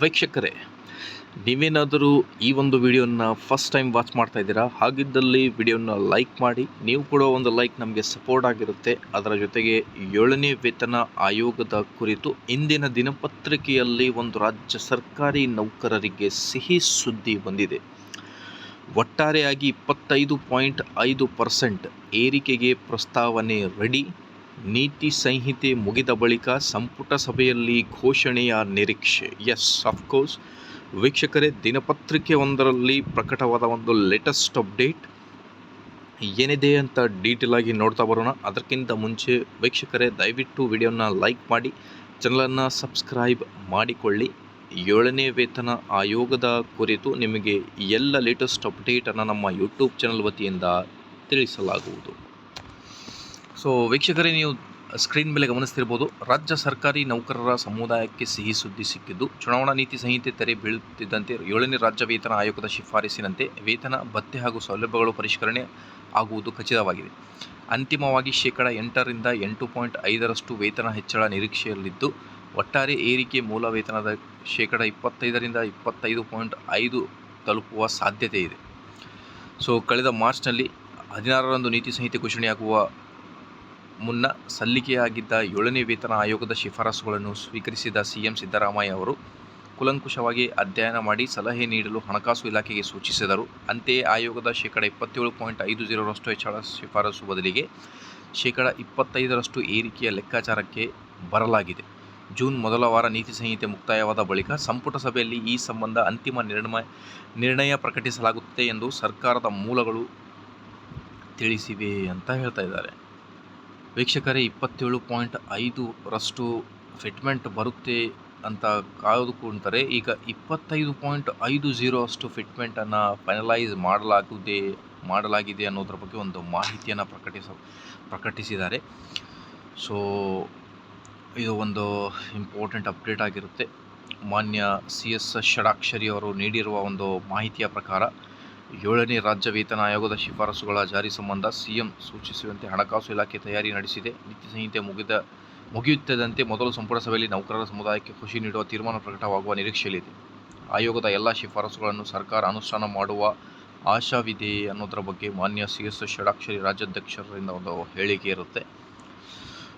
ವೀಕ್ಷಕರೇ, ನೀವೇನಾದರೂ ಈ ಒಂದು ವಿಡಿಯೋನ ಫಸ್ಟ್ ಟೈಮ್ ವಾಚ್ ಮಾಡ್ತಾ ಇದ್ದೀರಾ? ಹಾಗಿದ್ದಲ್ಲಿ ವಿಡಿಯೋನ ಲೈಕ್ ಮಾಡಿ, ನೀವು ಕೂಡ ಒಂದು ಲೈಕ್ ನಮಗೆ ಸಪೋರ್ಟ್ ಆಗಿರುತ್ತೆ. ಅದರ ಜೊತೆಗೆ ಏಳನೇ ವೇತನ ಆಯೋಗದ ಕುರಿತು ಇಂದಿನ ದಿನಪತ್ರಿಕೆಯಲ್ಲಿ ಒಂದು ರಾಜ್ಯ ಸರ್ಕಾರಿ ನೌಕರರಿಗೆ ಸಿಹಿ ಸುದ್ದಿ ಬಂದಿದೆ. ಒಟ್ಟಾರೆಯಾಗಿ ಇಪ್ಪತ್ತೈದು ಪಾಯಿಂಟ್ ಐದು ಪರ್ಸೆಂಟ್ ಏರಿಕೆಗೆ ಪ್ರಸ್ತಾವನೆ ರೆಡಿ ನೀತಿ ಸಂಹಿತೆ ಮುಗಿದ ಬಳಿಕ ಸಂಪುಟ ಸಭೆಯಲ್ಲಿ ಘೋಷಣೆಯ ನಿರೀಕ್ಷೆ. ಎಸ್ ಅಫ್ಕೋರ್ಸ್ ವೀಕ್ಷಕರೇ, ದಿನಪತ್ರಿಕೆ ಒಂದರಲ್ಲಿ ಪ್ರಕಟವಾದ ಒಂದು ಲೇಟೆಸ್ಟ್ ಅಪ್ಡೇಟ್ ಏನಿದೆ ಅಂತ ಡೀಟೇಲ್ ಆಗಿ ನೋಡ್ತಾ ಬರೋಣ. ಅದಕ್ಕಿಂತ ಮುಂಚೆ ವೀಕ್ಷಕರೇ, ದಯವಿಟ್ಟು ವಿಡಿಯೋನ ಲೈಕ್ ಮಾಡಿ ಚಾನಲನ್ನು ಸಬ್ಸ್ಕ್ರೈಬ್ ಮಾಡಿಕೊಳ್ಳಿ. ಏಳನೇ ವೇತನ ಆಯೋಗದ ಕುರಿತು ನಿಮಗೆ ಎಲ್ಲ ಲೇಟೆಸ್ಟ್ ಅಪ್ಡೇಟನ್ನು ನಮ್ಮ ಯೂಟ್ಯೂಬ್ ಚಾನಲ್ ವತಿಯಿಂದ ತಿಳಿಸಲಾಗುವುದು. ಸೊ ವೀಕ್ಷಕರೇ, ನೀವು ಸ್ಕ್ರೀನ್ ಮೇಲೆ ಗಮನಿಸ್ತಿರ್ಬೋದು, ರಾಜ್ಯ ಸರ್ಕಾರಿ ನೌಕರರ ಸಮುದಾಯಕ್ಕೆ ಸಿಹಿ ಸುದ್ದಿ ಸಿಕ್ಕಿದ್ದು, ಚುನಾವಣಾ ನೀತಿ ಸಂಹಿತೆ ತೆರೆ ಬೀಳುತ್ತಿದ್ದಂತೆ ಏಳನೇ ರಾಜ್ಯ ವೇತನ ಆಯೋಗದ ಶಿಫಾರಸಿನಂತೆ ವೇತನ, ಭತ್ತೆ ಹಾಗೂ ಸೌಲಭ್ಯಗಳು ಪರಿಷ್ಕರಣೆ ಆಗುವುದು ಖಚಿತವಾಗಿದೆ. ಅಂತಿಮವಾಗಿ ಶೇಕಡ ಎಂಟರಿಂದ ಎಂಟು ಪಾಯಿಂಟ್ ಐದರಷ್ಟು ವೇತನ ಹೆಚ್ಚಳ ನಿರೀಕ್ಷೆಯಲ್ಲಿದ್ದು, ಒಟ್ಟಾರೆ ಏರಿಕೆ ಮೂಲ ವೇತನದ ಶೇಕಡ ಇಪ್ಪತ್ತೈದರಿಂದ ಇಪ್ಪತ್ತೈದು ಪಾಯಿಂಟ್ ಐದು ತಲುಪುವ ಸಾಧ್ಯತೆ ಇದೆ ಸೊ ಕಳೆದ ಮಾರ್ಚ್ನಲ್ಲಿ ಹದಿನಾರರಂದು ನೀತಿ ಸಂಹಿತೆ ಘೋಷಣೆಯಾಗುವ ಮುನ್ನ ಸಲ್ಲಿಕೆಯಾಗಿದ್ದ ಏಳನೇ ವೇತನ ಆಯೋಗದ ಶಿಫಾರಸುಗಳನ್ನು ಸ್ವೀಕರಿಸಿದ ಸಿಎಂ ಸಿದ್ದರಾಮಯ್ಯ ಅವರು ಕುಲಂಕುಷವಾಗಿ ಅಧ್ಯಯನ ಮಾಡಿ ಸಲಹೆ ನೀಡಲು ಹಣಕಾಸು ಇಲಾಖೆಗೆ ಸೂಚಿಸಿದರು. ಅಂತೆಯೇ ಆಯೋಗದ ಶೇಕಡ ಇಪ್ಪತ್ತೇಳು ಪಾಯಿಂಟ್ ಐದು ಜೀರೋರಷ್ಟು ಹೆಚ್ಚಳ ಶಿಫಾರಸು ಬದಲಿಗೆ ಶೇಕಡ ಇಪ್ಪತ್ತೈದರಷ್ಟು ಏರಿಕೆಯ ಲೆಕ್ಕಾಚಾರಕ್ಕೆ ಬರಲಾಗಿದೆ. ಜೂನ್ ಮೊದಲ ವಾರ ನೀತಿ ಸಂಹಿತೆ ಮುಕ್ತಾಯವಾದ ಬಳಿಕ ಸಂಪುಟ ಸಭೆಯಲ್ಲಿ ಈ ಸಂಬಂಧ ಅಂತಿಮ ನಿರ್ಣಯ ನಿರ್ಣಯ ಪ್ರಕಟಿಸಲಾಗುತ್ತದೆ ಎಂದು ಸರ್ಕಾರದ ಮೂಲಗಳು ತಿಳಿಸಿವೆ ಅಂತ ಹೇಳ್ತಾ ಇದ್ದಾರೆ. ವೀಕ್ಷಕರೇ, ಇಪ್ಪತ್ತೇಳು ಪಾಯಿಂಟ್ ಐದರಷ್ಟು ಫಿಟ್ಮೆಂಟ್ ಬರುತ್ತೆ ಅಂತ ಕಾದುಕೊಂಡರೆ ಈಗ ಇಪ್ಪತ್ತೈದು ಪಾಯಿಂಟ್ ಐದು ಜೀರೋ ಅಷ್ಟು ಫಿಟ್ಮೆಂಟನ್ನು ಫೈನಲೈಸ್ ಮಾಡಲಾಗಿದೆ ಮಾಡಲಾಗಿದೆ ಅನ್ನೋದ್ರ ಬಗ್ಗೆ ಒಂದು ಮಾಹಿತಿಯನ್ನು ಪ್ರಕಟಿಸ, ಪ್ರಕಟಿಸಿದ್ದಾರೆ. ಸೊ ಇದು ಒಂದು ಇಂಪಾರ್ಟೆಂಟ್ ಅಪ್ಡೇಟ್ ಆಗಿರುತ್ತೆ. ಮಾನ್ಯ ಸಿ ಎಸ್ ಷಡಾಕ್ಷರಿ ಅವರು ನೀಡಿರುವ ಒಂದು ಮಾಹಿತಿಯ ಪ್ರಕಾರ ಏಳನೇ ರಾಜ್ಯ ವೇತನ ಆಯೋಗದ ಶಿಫಾರಸುಗಳ ಜಾರಿ ಸಂಬಂಧ ಸಿಎಂ ಸೂಚಿಸುವಂತೆ ಹಣಕಾಸು ಇಲಾಖೆ ತಯಾರಿ ನಡೆಸಿದೆ. ನೀತಿ ಸಂಹಿತೆ ಮುಗಿದ ಮುಗಿಯುತ್ತಿದ್ದಂತೆ ಮೊದಲು ಸಂಪುಟ ಸಭೆಯಲ್ಲಿ ನೌಕರರ ಸಮುದಾಯಕ್ಕೆ ಖುಷಿ ನೀಡುವ ತೀರ್ಮಾನ ಪ್ರಕಟವಾಗುವ ನಿರೀಕ್ಷೆಯಲ್ಲಿದೆ ಆಯೋಗದ ಎಲ್ಲ ಶಿಫಾರಸುಗಳನ್ನು ಸರ್ಕಾರ ಅನುಷ್ಠಾನ ಮಾಡುವ ಆಶಾವಿದೆ ಅನ್ನೋದರ ಬಗ್ಗೆ ಮಾನ್ಯ ಸಿ ಎಸ್ ಷಡಾಕ್ಷರಿ ರಾಜ್ಯಾಧ್ಯಕ್ಷರಿಂದ ಒಂದು ಹೇಳಿಕೆ ಇರುತ್ತೆ.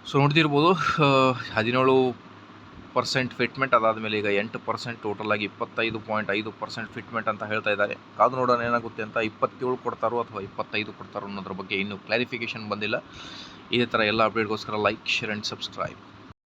ಸೊ ನೋಡ್ತಿರ್ಬೋದು ಹದಿನೇಳು ಪರ್ಸೆಂಟ್ ಫಿಟ್ಮೆಂಟ್ ಅದಾದ ಮೇಲೆ ಈಗ ಎಂಟು ಪರ್ಸೆಂಟ್ ಟೋಟಲ್ ಆಗಿ ಇಪ್ಪತ್ತೈದು ಪಾಯಿಂಟ್ ಐದು ಪರ್ಸೆಂಟ್ ಫಿಟ್ಮೆಂಟ್ ಅಂತ ಹೇಳ್ತಾ ಇದ್ದಾರೆ. ಕಾದು ನೋಡೋಣ ಏನಾಗುತ್ತೆ ಅಂತ ಇಪ್ಪತ್ತೇಳು ಕೊಡ್ತಾರೋ ಅಥವಾ ಇಪ್ಪತ್ತೈದು ಕೊಡ್ತಾರೋ ಅನ್ನೋದ್ರ ಬಗ್ಗೆ ಇನ್ನೂ ಕ್ಲಾರಿಫಿಕೇಷನ್ ಬಂದಿಲ್ಲ. ಇದೇ ಥರ ಎಲ್ಲ ಅಪ್ಡೇಟ್ಗೋಸ್ಕರ ಲೈಕ್ ಶೇರ್ ಆ್ಯಂಡ್ ಸಬ್ಸ್ಕ್ರೈಬ್